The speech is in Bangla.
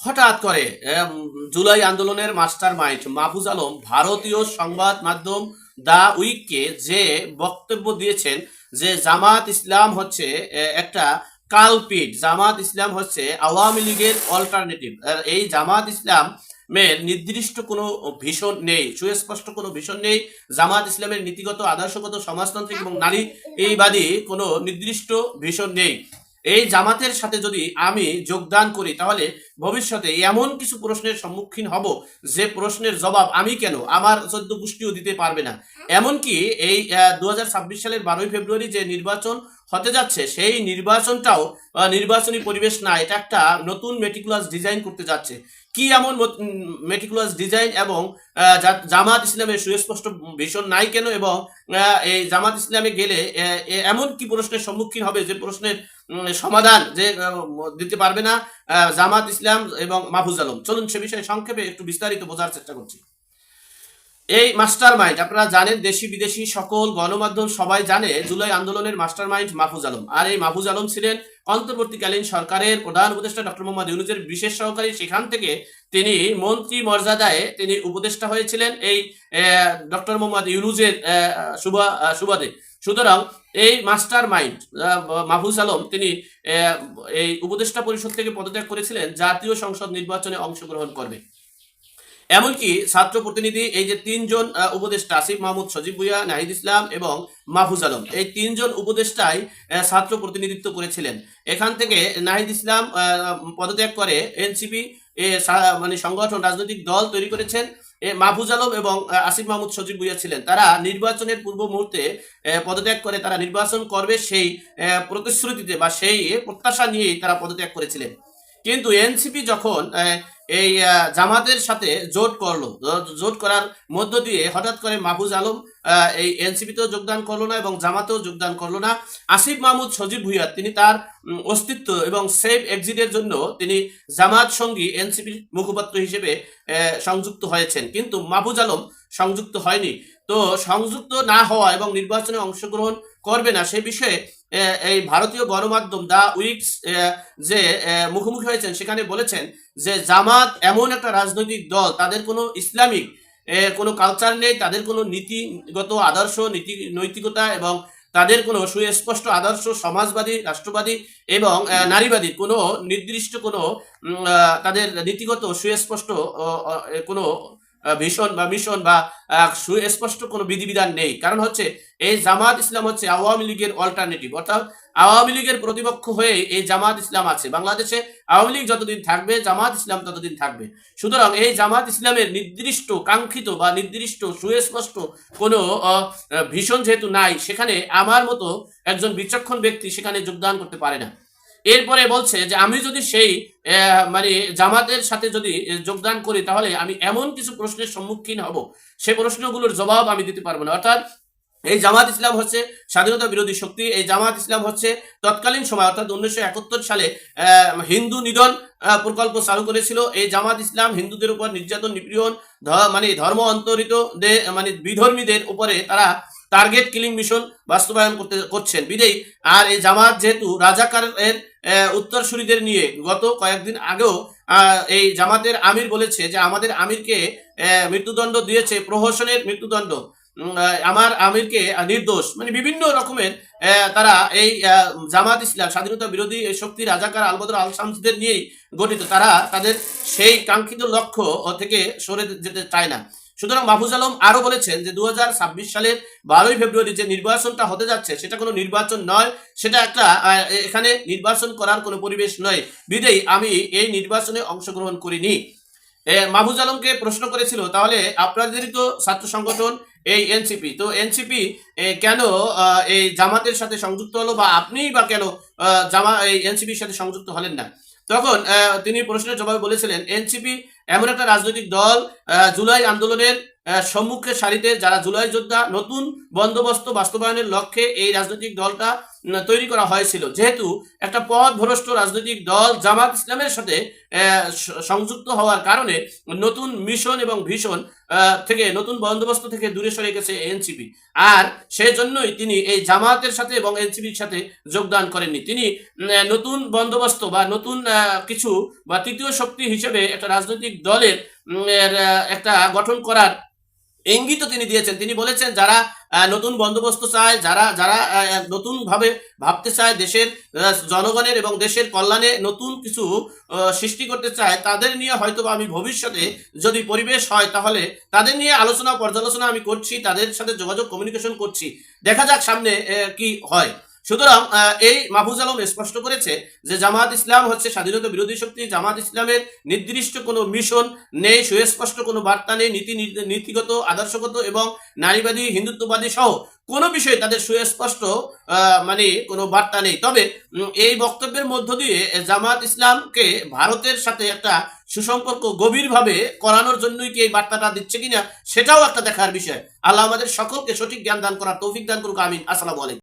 হঠাৎ করে জুলাই আন্দোলনের মাস্টার মাইন্ড মাহফুজ আলম ভারতীয় সংবাদ মাধ্যম দা উইককে যে বক্তব্য দিয়েছেন যে জামাত ইসলাম হচ্ছে একটা কালপিট, জামাত ইসলাম হচ্ছে আওয়ামী লীগের অল্টারনেটিভ এই জামাত ইসলাম মের নির্দিষ্ট কোনো ভীষণ নেই, সুস্পষ্ট কোনো ভীষণ নেই। জামাত ইসলামের নীতিগত, আদর্শগত, সমাজতান্ত্রিক এবং নারী এইবাদী কোনো নির্দিষ্ট ভীষণ নেই। এই জামাতের সাথে যদি আমি যোগদান করি, তাহলে ভবিষ্যতে এমন কিছু প্রশ্নের সম্মুখীন হব যে প্রশ্নের জবাব আমি কেন আমার চোদ্দ গোষ্ঠীও দিতে পারবে না। এমনকি এই দু সালের বারোই ফেব্রুয়ারি যে নির্বাচন হতে যাচ্ছে সেই নির্বাচনটাও নির্বাচনী পরিবেশ না এটা একটা নতুন মেটিকুলাস ডিজাইন করতে যাচ্ছে। কি এমন মেটিকুলাস ডিজাইন এবং জামাত ইসলামের সুস্পষ্ট ভীষণ নাই কেন এবং এই জামাত ইসলামে গেলে এমন কি প্রশ্নের সম্মুখীন হবে যে প্রশ্নের সমাধান যে দিতে পারবে না জামাত ইসলাম এবং মাহফুজ আলম। চলুন সে বিষয়ে সংক্ষেপে একটু বিস্তারিত বোঝার চেষ্টা করছি। এই মাস্টার মাইন্ড আপনারা জানেন দেশি বিদেশি সকল গণমাধ্যম সবাই জানে জুলাই আন্দোলনের মাস্টার মাইন্ড মাহফুজ আলম। আর এই মাহফুজ আলম ছিলেন অন্তর্বর্তীকালীন সরকারের প্রধান উপদেষ্টা ডক্টর মোহাম্মদ ইউনুসের বিশেষ সহকারী। সেখান থেকে তিনি মন্ত্রী মর্যাদায় তিনি উপদেষ্টা হয়েছিলেন এই ডক্টর মোহাম্মদ ইউনুজের সুবা সুবাদে সুতরাং এই মাস্টার মাইন্ড মাহফুজ আলম, তিনি এই উপদেষ্টা পরিষদ থেকে পদত্যাগ করেছিলেন, জাতীয় সংসদ নির্বাচনে অংশগ্রহণ করবে। এমনকি ছাত্র প্রতিনিধি, এই যে তিনজন উপদেষ্টা, আসিফ মাহমুদ, সজীব ভুইয়া, নাহিদ ইসলাম এবং মাহফুজ আলম, এই তিনজন উপদেষ্টাই ছাত্র প্রতিনিধিত্ব করেছিলেন। এখান থেকে নাহিদ ইসলাম পদত্যাগ করে এনসিপি মানে সংগঠন, রাজনৈতিক দল তৈরি করেছেন। মাহফুজ আলম এবং আসিফ মাহমুদ সজীব ভুইয়া ছিলেন। তারা নির্বাচনের পূর্ব মুহূর্তে পদত্যাগ করে তারা নির্বাচন করবে সেই প্রতিশ্রুতিতে বা সেই প্রত্যাশা নিয়েই তারা পদত্যাগ করেছিলেন। কিন্তু এনসিপি যখন এই জামাতের সাথে জোট করল। জোট করার মধ্য দিয়ে হঠাৎ করে মাহফুজ আলম এই এনসিপিতেও যোগদান করল না এবং জামাতেও যোগদান করল না। আসিফ মাহমুদ সজীব ভুইয়া, তিনি তার অস্তিত্ব এবং সেফ এক্সিটের জন্য তিনি জামাত সঙ্গী এনসিপির মুখপাত্র হিসেবে সংযুক্ত হয়েছেন। কিন্তু মাহফুজ আলম সংযুক্ত হয়নি। তো সংযুক্ত না হওয়া এবং নির্বাচনে অংশগ্রহণ করবে না সে বিষয়ে এই ভারতীয় গণমাধ্যম দা উইকস যে মুখোমুখি হয়েছেন সেখানে বলেছেন যে জামাত এমন একটা রাজনৈতিক দল, তাদের কোনো ইসলামিক কোনো কালচার নেই, তাদের কোনো নীতিগত আদর্শ, নীতি, নৈতিকতা এবং তাদের কোনো সুস্পষ্ট আদর্শ, সমাজবাদী, রাষ্ট্রবাদী এবং নারীবাদী, কোনো নির্দিষ্ট কোনো তাদের নীতিগত সুস্পষ্ট কোনো ভীষণ বা মিশন বা সুস্পষ্ট কোনো বিধিবিধান নেই। কারণ হচ্ছে, এই জামাত ইসলাম হচ্ছে আওয়ামী লীগের অল্টারনেটিভ অর্থাৎ আওয়ামী লীগের প্রতিপক্ষ হয়ে এই জামাত ইসলাম আছে। বাংলাদেশে আওয়ামী লীগ যতদিন থাকবে, জামাত ইসলাম ততদিন থাকবে। সুতরাং এই জামাত ইসলামের নির্দিষ্ট, কাঙ্ক্ষিত বা নির্দিষ্ট, সুস্পষ্ট কোনো ভীষণ যেহেতু নাই, সেখানে আমার মতো একজন বিচক্ষণ ব্যক্তি সেখানে যোগদান করতে পারে না। এরপরে বলছে যে, আমি যদি সেই মানে জামাতের সাথে যদি যোগদান করি, তাহলে আমি এমন কিছু প্রশ্নের সম্মুখীন হব। সে প্রশ্নগুলোর জবাব আমি দিতে পারব না। অর্থাৎ এই জামাত ইসলাম হচ্ছে স্বাধীনতা বিরোধী শক্তি। এই জামাত ইসলাম হচ্ছে তৎকালীন সময়, অর্থাৎ উনিশশো একাত্তর সালে হিন্দু নিধন প্রকল্প চালু করেছিল। এই জামাত ইসলাম হিন্দুদের উপর নির্যাতন, নিপীড়ন মানে ধর্ম অন্তরিত মানে বিধর্মীদের উপরে তারা টার্গেট কিলিং মিশন বাস্তবায়ন করতে করছেন। বিদেই, আর এই জামাত যেহেতু রাজাকারের উত্তরসূরিদের নিয়ে গত কয়েকদিন আগেও এই জামাতের আমির বলেছে যে আমাদের আমিরকে মৃত্যুদণ্ড দিয়েছে, প্রহসনের মৃত্যুদণ্ড। আমার আমিরকে নির্দোষ মানে বিভিন্ন রকমের তারা এই জামাত ইসলাম, স্বাধীনতা বিরোধী শক্তি রাজাকার আলবদর আল শামসদের নিয়েই গঠিত। তারা তাদের সেই কাঙ্ক্ষিত লক্ষ্য থেকে সরে যেতে চায় না। সুতরাং মাহফুজ আলম আরও বলেছেন যে, দুহাজার ছাব্বিশ সালের বারোই ফেব্রুয়ারি যে নির্বাচনটা হতে যাচ্ছে, সেটা কোনো নির্বাচন নয়, সেটা একটা এখানে নির্বাচন করার কোনো পরিবেশ নয়। বিদেই আমি এই নির্বাচনে অংশগ্রহণ করিনি। মাহফুজ আলমকে প্রশ্ন করেছিল, তাহলে আপনাদেরই তো ছাত্র সংগঠন এই এনসিপি তো এনসিপি কেন এই জামাতের সাথে সংযুক্ত হলো বা আপনি বা কেন জামা, এই এনসিপির সাথে সংযুক্ত হলেন না? তখন তিনি প্রশ্নের জবাবে বলেছিলেন এনসিপি এমন একটা রাজনৈতিক দল জুলাই আন্দোলনের সম্মুখে সারিতে যারা জুলাই যোদ্ধা, নতুন বন্দোবস্ত বাস্তবায়নের লক্ষ্যে এই রাজনৈতিক দলটা তৈরি করা হয়েছিল। যেহেতু একটা পথ ভ্রষ্ট রাজনৈতিক দল জামাত ইসলামের সাথে সংযুক্ত হওয়ার কারণে নতুন মিশন এবং ভীষণ থেকে নতুন বন্দোবস্ত থেকে দূরে সরে গেছে এনসিপি। আর সেই জন্যই তিনি এই জামাতের সাথে এবং এনসিপির সাথে যোগদান করেননি। তিনি নতুন বন্দোবস্ত বা নতুন কিছু বা তৃতীয় শক্তি হিসেবে একটা রাজনৈতিক দলের এর, আহ, একটা গঠন করার ইঙ্গিত তিনি দিয়েছেন। তিনি বলেছেন যারা নতুন বন্দোবস্ত চায় যারা যারা নতুন ভাবে ভাবতে চায় দেশের জনগণের এবং দেশের কল্যাণে নতুন কিছু সৃষ্টি করতে চায় তাদের নিয়ে হয়তো আমি ভবিষ্যতে যদি পরিবেশ হয় তাহলে তাদের নিয়ে আলোচনা পর্যালোচনা আমি করছি তাদের সাথে যোগাযোগ কমিউনিকেশন করছি। দেখা যাক সামনে কি হয়। সুতরাং এই মাহফুজ আলম স্পষ্ট করেছে যে জামাত ইসলাম হচ্ছে স্বাধীনতা বিরোধী শক্তি জামাত ইসলামের নির্দিষ্ট কোনো মিশন নেই, সুস্পষ্ট কোনো বার্তা নেই, নীতি নীতি- নীতিগত, আদর্শগত এবং নারীবাদী, হিন্দুত্ববাদী সহ কোনো বিষয়ে তাদের সুস্পষ্ট মানে কোনো বার্তা নেই। তবে এই বক্তব্যের মধ্য দিয়ে জামাত ইসলামকে ভারতের সাথে একটা সুসম্পর্ক গভীরভাবে করানোর জন্যই কি এই বার্তাটা দিচ্ছে কিনা, সেটাও একটা দেখার বিষয়। আল্লাহ আমাদের সকলকে সঠিক জ্ঞান দান করার তৌফিক দান করুক, আমিন। আসসালামু আলাইকুম।